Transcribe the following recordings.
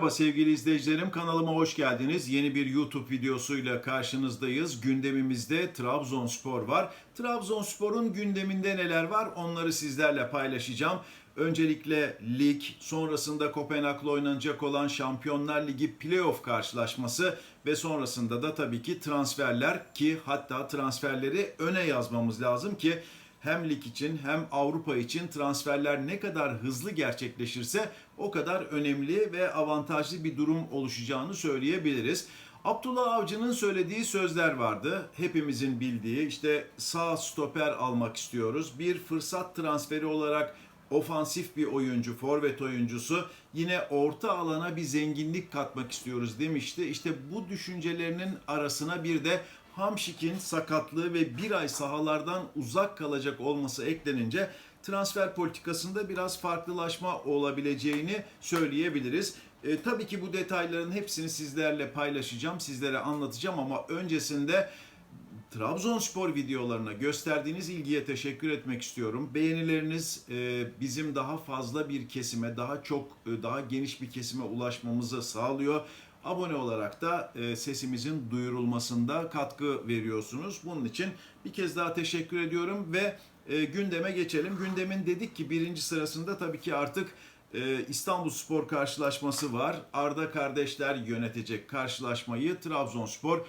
Merhaba sevgili izleyicilerim, kanalıma hoş geldiniz. Yeni bir YouTube videosuyla karşınızdayız. Gündemimizde Trabzonspor var. Trabzonspor'un gündeminde neler var onları sizlerle paylaşacağım. Öncelikle lig, sonrasında Kopenhag'la oynanacak olan Şampiyonlar Ligi playoff karşılaşması ve sonrasında da tabii ki transferler ki hatta transferleri öne yazmamız lazım ki hem lig için hem Avrupa için transferler ne kadar hızlı gerçekleşirse o kadar önemli ve avantajlı bir durum oluşacağını söyleyebiliriz. Abdullah Avcı'nın söylediği sözler vardı. Hepimizin bildiği işte sağ stoper almak istiyoruz. Bir fırsat transferi olarak ofansif bir oyuncu, forvet oyuncusu yine orta alana bir zenginlik katmak istiyoruz demişti. İşte bu düşüncelerinin arasına bir de Hamşik'in sakatlığı ve bir ay sahalardan uzak kalacak olması eklenince transfer politikasında biraz farklılaşma olabileceğini söyleyebiliriz. E, tabii ki bu detayların hepsini sizlerle paylaşacağım, sizlere anlatacağım ama öncesinde Trabzonspor videolarına gösterdiğiniz ilgiye teşekkür etmek istiyorum. Beğenileriniz e, bizim daha fazla bir kesime, daha çok, e, daha geniş bir kesime ulaşmamızı sağlıyor. Abone olarak da e, sesimizin duyurulmasında katkı veriyorsunuz. Bunun için bir kez daha teşekkür ediyorum ve e, gündeme geçelim. Gündemin dedik ki birinci sırasında tabii ki artık e, İstanbul Spor karşılaşması var. Arda kardeşler yönetecek karşılaşmayı Trabzonspor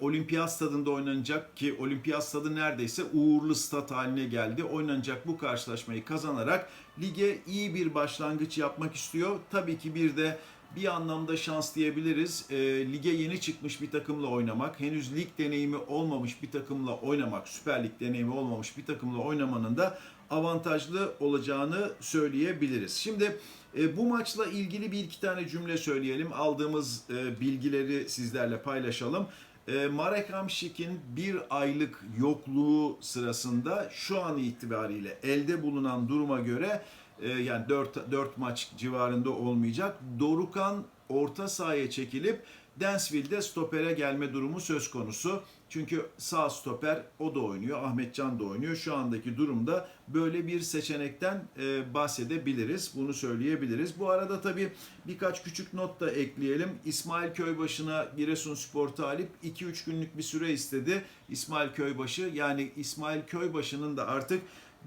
Olimpiyat stadında oynanacak ki Olimpiyat stadı neredeyse uğurlu stat haline geldi. Oynanacak bu karşılaşmayı kazanarak lige iyi bir başlangıç yapmak istiyor. Tabii ki bir de bir anlamda şans diyebiliriz. E, lige yeni çıkmış bir takımla oynamak, henüz lig deneyimi olmamış bir takımla oynamak, Süper Lig deneyimi olmamış bir takımla oynamanın da avantajlı olacağını söyleyebiliriz. Şimdi e, bu maçla ilgili bir iki tane cümle söyleyelim. Aldığımız e, bilgileri sizlerle paylaşalım. E, Marek Hamšik'in bir aylık yokluğu sırasında şu an itibariyle elde bulunan duruma göre e, yani 4, 4 maç civarında olmayacak. Dorukan orta sahaya çekilip Densville'de stopere gelme durumu söz konusu. Çünkü sağ stoper o da oynuyor, Ahmetcan da oynuyor. Şu andaki durumda böyle bir seçenekten e, bahsedebiliriz. Bunu söyleyebiliriz. Bu arada tabii birkaç küçük not da ekleyelim. İsmail Köybaşı'na Giresunspor talip 2-3 günlük bir süre istedi. İsmail Köybaşı yani İsmail Köybaşı'nın da artık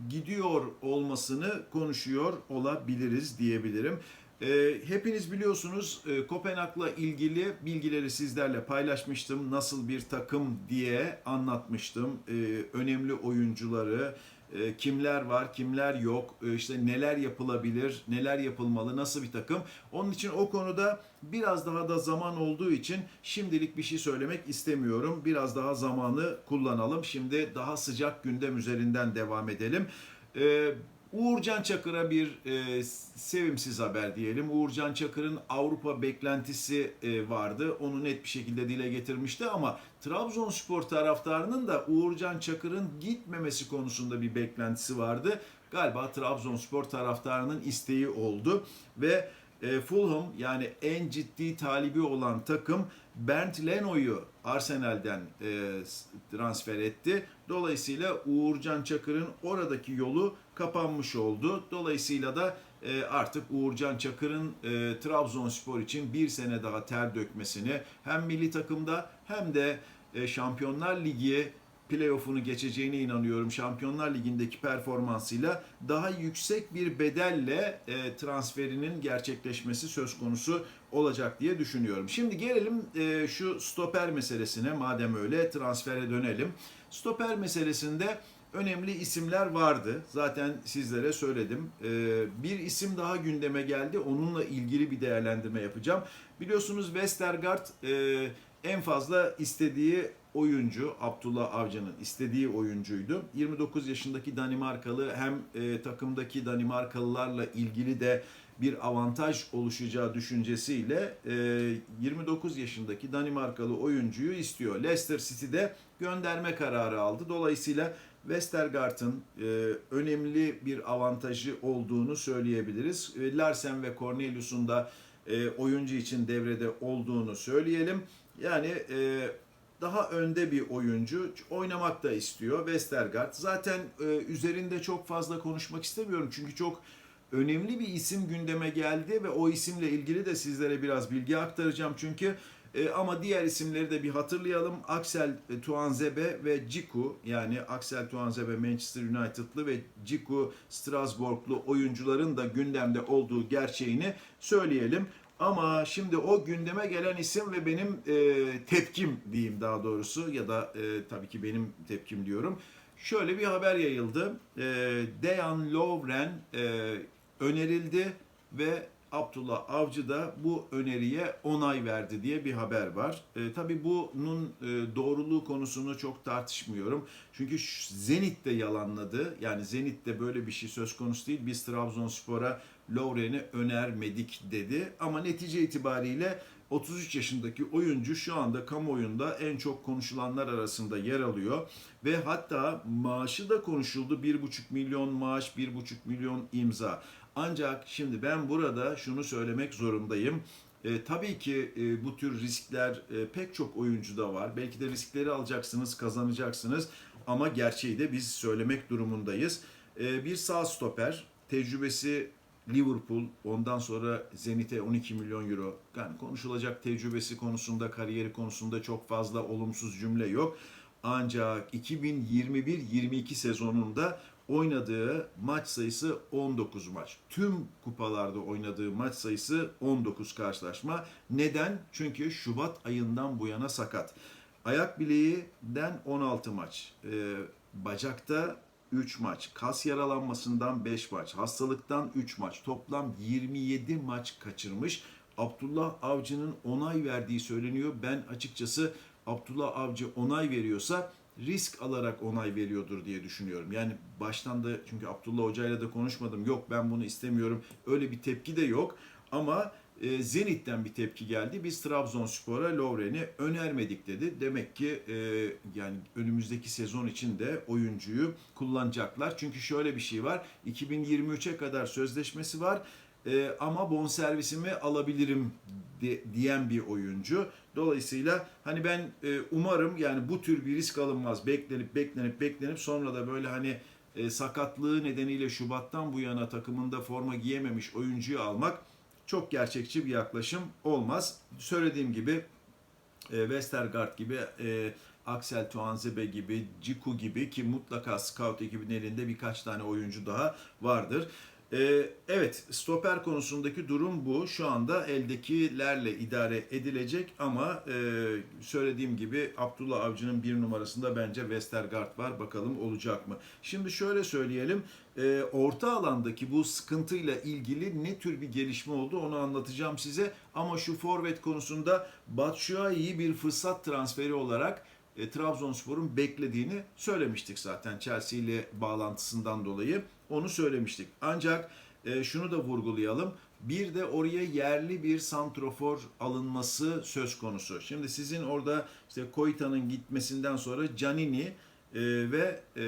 gidiyor olmasını konuşuyor olabiliriz diyebilirim. E, hepiniz biliyorsunuz e, Kopenhag'la ilgili bilgileri sizlerle paylaşmıştım. Nasıl bir takım diye anlatmıştım. E, önemli oyuncuları, e, kimler var, kimler yok, e, işte neler yapılabilir, neler yapılmalı, nasıl bir takım. Onun için o konuda biraz daha da zaman olduğu için şimdilik bir şey söylemek istemiyorum. Biraz daha zamanı kullanalım. Şimdi daha sıcak gündem üzerinden devam edelim. E, Uğurcan Çakır'a bir e, sevimsiz haber diyelim. Uğurcan Çakır'ın Avrupa beklentisi e, vardı. Onu net bir şekilde dile getirmişti ama Trabzonspor taraftarının da Uğurcan Çakır'ın gitmemesi konusunda bir beklentisi vardı. Galiba Trabzonspor taraftarının isteği oldu ve e, Fulham yani en ciddi talibi olan takım Bernd Leno'yu Arsenal'den e, transfer etti. Dolayısıyla Uğurcan Çakır'ın oradaki yolu kapanmış oldu. Dolayısıyla da e, artık Uğurcan Çakır'ın e, Trabzonspor için bir sene daha ter dökmesini hem milli takımda hem de e, Şampiyonlar Ligi playoff'unu geçeceğine inanıyorum. Şampiyonlar Ligi'ndeki performansıyla daha yüksek bir bedelle e, transferinin gerçekleşmesi söz konusu olacak diye düşünüyorum. Şimdi gelelim e, şu stoper meselesine madem öyle transfere dönelim. Stoper meselesinde önemli isimler vardı. Zaten sizlere söyledim. E, bir isim daha gündeme geldi. Onunla ilgili bir değerlendirme yapacağım. Biliyorsunuz Westergaard e, en fazla istediği oyuncu Abdullah Avcı'nın istediği oyuncuydu. 29 yaşındaki Danimarkalı hem e, takımdaki Danimarkalılarla ilgili de bir avantaj oluşacağı düşüncesiyle e, 29 yaşındaki Danimarkalı oyuncuyu istiyor. Leicester City'de gönderme kararı aldı. Dolayısıyla Westergaard'ın e, önemli bir avantajı olduğunu söyleyebiliriz. E, Larsen ve Cornelius'un da e, oyuncu için devrede olduğunu söyleyelim. Yani e, daha önde bir oyuncu oynamak da istiyor Westergaard. Zaten e, üzerinde çok fazla konuşmak istemiyorum çünkü çok önemli bir isim gündeme geldi ve o isimle ilgili de sizlere biraz bilgi aktaracağım çünkü e, ama diğer isimleri de bir hatırlayalım. Axel e, Tuanzebe ve Ciku yani Axel Tuanzebe Manchester United'lı ve Ciku Strasbourg'lu oyuncuların da gündemde olduğu gerçeğini söyleyelim. Ama şimdi o gündeme gelen isim ve benim e, tepkim diyeyim daha doğrusu ya da e, tabii ki benim tepkim diyorum. Şöyle bir haber yayıldı. E, Dejan Lovren e, önerildi ve Abdullah Avcı da bu öneriye onay verdi diye bir haber var. E, tabii bunun e, doğruluğu konusunu çok tartışmıyorum. Çünkü Zenit de yalanladı. Yani Zenit'te böyle bir şey söz konusu değil. Biz Trabzonspor'a Lovren'i önermedik dedi. Ama netice itibariyle 33 yaşındaki oyuncu şu anda kamuoyunda en çok konuşulanlar arasında yer alıyor. Ve hatta maaşı da konuşuldu. 1,5 milyon maaş, 1,5 milyon imza. Ancak şimdi ben burada şunu söylemek zorundayım. E, tabii ki e, bu tür riskler e, pek çok oyuncuda var. Belki de riskleri alacaksınız, kazanacaksınız. Ama gerçeği de biz söylemek durumundayız. E, bir sağ stoper, tecrübesi Liverpool, ondan sonra Zenit'e 12 milyon euro. Yani konuşulacak tecrübesi konusunda, kariyeri konusunda çok fazla olumsuz cümle yok. Ancak 2021-22 sezonunda oynadığı maç sayısı 19 maç. Tüm kupalarda oynadığı maç sayısı 19 karşılaşma. Neden? Çünkü Şubat ayından bu yana sakat. Ayak bileğinden 16 maç. Ee, bacakta 3 maç. Kas yaralanmasından 5 maç. Hastalıktan 3 maç. Toplam 27 maç kaçırmış. Abdullah Avcı'nın onay verdiği söyleniyor. Ben açıkçası Abdullah Avcı onay veriyorsa risk alarak onay veriyordur diye düşünüyorum. Yani baştan da çünkü Abdullah Hoca'yla da konuşmadım. Yok ben bunu istemiyorum. Öyle bir tepki de yok. Ama e, Zenit'ten bir tepki geldi. Biz Trabzonspor'a Lovren'i önermedik dedi. Demek ki e, yani önümüzdeki sezon için de oyuncuyu kullanacaklar. Çünkü şöyle bir şey var. 2023'e kadar sözleşmesi var. E, ama bonservisimi alabilirim de- diyen bir oyuncu. Dolayısıyla hani ben e, umarım yani bu tür bir risk alınmaz. Beklenip beklenip beklenip sonra da böyle hani e, sakatlığı nedeniyle Şubat'tan bu yana takımında forma giyememiş oyuncuyu almak çok gerçekçi bir yaklaşım olmaz. Söylediğim gibi e, Westergaard gibi, e, Axel Tuanzebe gibi, Ciku gibi ki mutlaka scout ekibinin elinde birkaç tane oyuncu daha vardır. E, evet, stoper konusundaki durum bu. Şu anda eldekilerle idare edilecek ama e, söylediğim gibi Abdullah Avcı'nın bir numarasında bence Westergaard var. Bakalım olacak mı? Şimdi şöyle söyleyelim. E, orta alandaki bu sıkıntıyla ilgili ne tür bir gelişme oldu onu anlatacağım size. Ama şu forvet konusunda Batshuayi'yi bir fırsat transferi olarak e, Trabzonspor'un beklediğini söylemiştik zaten Chelsea ile bağlantısından dolayı onu söylemiştik. Ancak e, şunu da vurgulayalım. Bir de oraya yerli bir santrofor alınması söz konusu. Şimdi sizin orada işte Koita'nın gitmesinden sonra Canini e, ve e,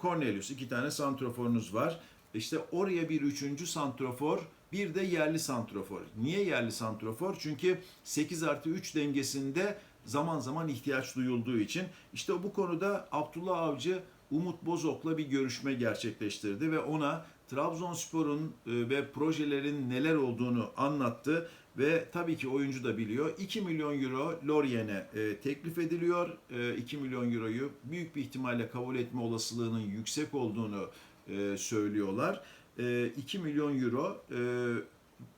Cornelius iki tane santroforunuz var. İşte oraya bir üçüncü santrofor bir de yerli santrofor. Niye yerli santrofor? Çünkü 8 artı 3 dengesinde zaman zaman ihtiyaç duyulduğu için. İşte bu konuda Abdullah Avcı Umut Bozok'la bir görüşme gerçekleştirdi ve ona Trabzonspor'un e, ve projelerin neler olduğunu anlattı ve tabii ki oyuncu da biliyor. 2 milyon euro Lorient'e e, teklif ediliyor. E, 2 milyon euroyu büyük bir ihtimalle kabul etme olasılığının yüksek olduğunu e, söylüyorlar. E, 2 milyon euro e,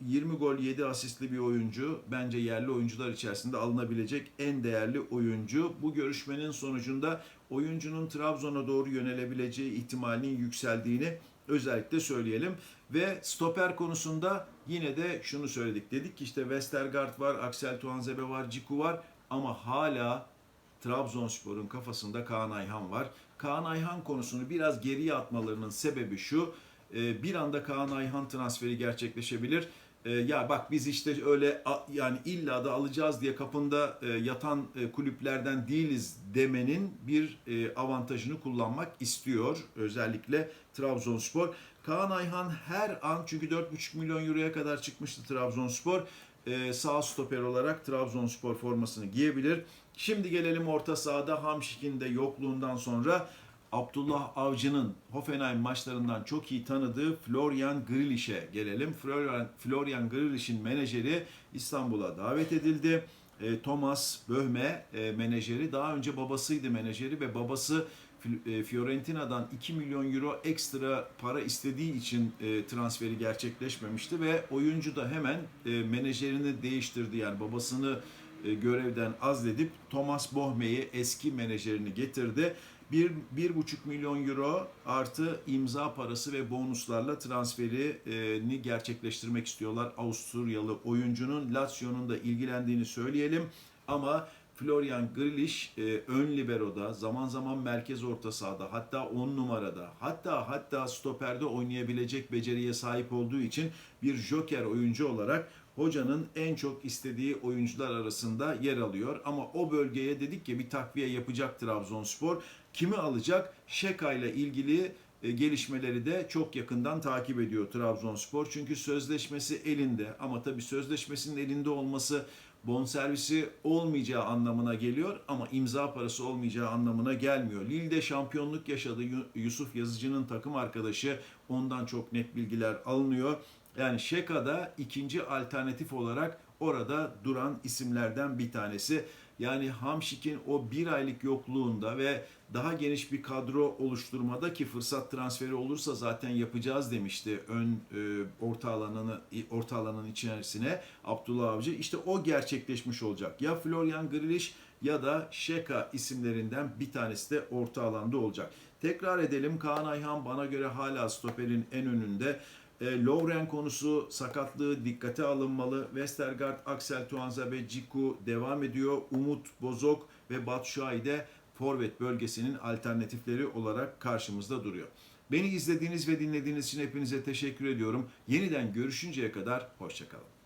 20 gol 7 asistli bir oyuncu. Bence yerli oyuncular içerisinde alınabilecek en değerli oyuncu. Bu görüşmenin sonucunda oyuncunun Trabzon'a doğru yönelebileceği ihtimalinin yükseldiğini özellikle söyleyelim. Ve stoper konusunda yine de şunu söyledik. Dedik ki işte Westergaard var, Axel Tuanzebe var, Ciku var ama hala Trabzonspor'un kafasında Kaan Ayhan var. Kaan Ayhan konusunu biraz geriye atmalarının sebebi şu. E, Bir anda Kaan Ayhan transferi gerçekleşebilir. E, Ya bak biz işte öyle yani illa da alacağız diye kapında e, yatan e, kulüplerden değiliz demenin bir e, avantajını kullanmak istiyor. Özellikle Trabzonspor. Kaan Ayhan her an çünkü 4,5 milyon euroya kadar çıkmıştı Trabzonspor. Sağ stoper olarak Trabzonspor formasını giyebilir. Şimdi gelelim orta sahada Hamşik'in de yokluğundan sonra Abdullah Avcı'nın Hoffenheim maçlarından çok iyi tanıdığı Florian Grealish'e gelelim. Florian, Florian Grealish'in menajeri İstanbul'a davet edildi. E, Thomas Böhme e, menajeri. Daha önce babasıydı menajeri ve babası e, Fiorentina'dan 2 milyon euro ekstra para istediği için e, transferi gerçekleşmemişti ve oyuncu da hemen e, menajerini değiştirdi. Yani babasını e, görevden azledip Thomas Bohme'yi eski menajerini getirdi. Bir, bir buçuk milyon euro artı imza parası ve bonuslarla transferini gerçekleştirmek istiyorlar. Avusturyalı oyuncunun Lazio'nun da ilgilendiğini söyleyelim. Ama Florian Grealish e, ön libero'da, zaman zaman merkez orta sahada, hatta 10 numarada, hatta hatta stoperde oynayabilecek beceriye sahip olduğu için bir joker oyuncu olarak hocanın en çok istediği oyuncular arasında yer alıyor. Ama o bölgeye dedik ki bir takviye yapacak Trabzonspor. Kimi alacak? Şeka ile ilgili e, gelişmeleri de çok yakından takip ediyor Trabzonspor. Çünkü sözleşmesi elinde ama tabii sözleşmesinin elinde olması bonservisi olmayacağı anlamına geliyor ama imza parası olmayacağı anlamına gelmiyor. Lille'de şampiyonluk yaşadı Yu- Yusuf Yazıcı'nın takım arkadaşı ondan çok net bilgiler alınıyor. Yani Şeka'da ikinci alternatif olarak orada duran isimlerden bir tanesi. Yani Hamşik'in o bir aylık yokluğunda ve daha geniş bir kadro oluşturmada ki fırsat transferi olursa zaten yapacağız demişti ön e, orta alanını orta alanın içerisine Abdullah Avcı. İşte o gerçekleşmiş olacak. Ya Florian Grealish ya da Şeka isimlerinden bir tanesi de orta alanda olacak. Tekrar edelim Kaan Ayhan bana göre hala stoperin en önünde. E, Lovren konusu sakatlığı dikkate alınmalı. Westergaard, Axel Tuanza ve Ciku devam ediyor. Umut Bozok ve Batshuayi de forvet bölgesinin alternatifleri olarak karşımızda duruyor. Beni izlediğiniz ve dinlediğiniz için hepinize teşekkür ediyorum. Yeniden görüşünceye kadar hoşçakalın.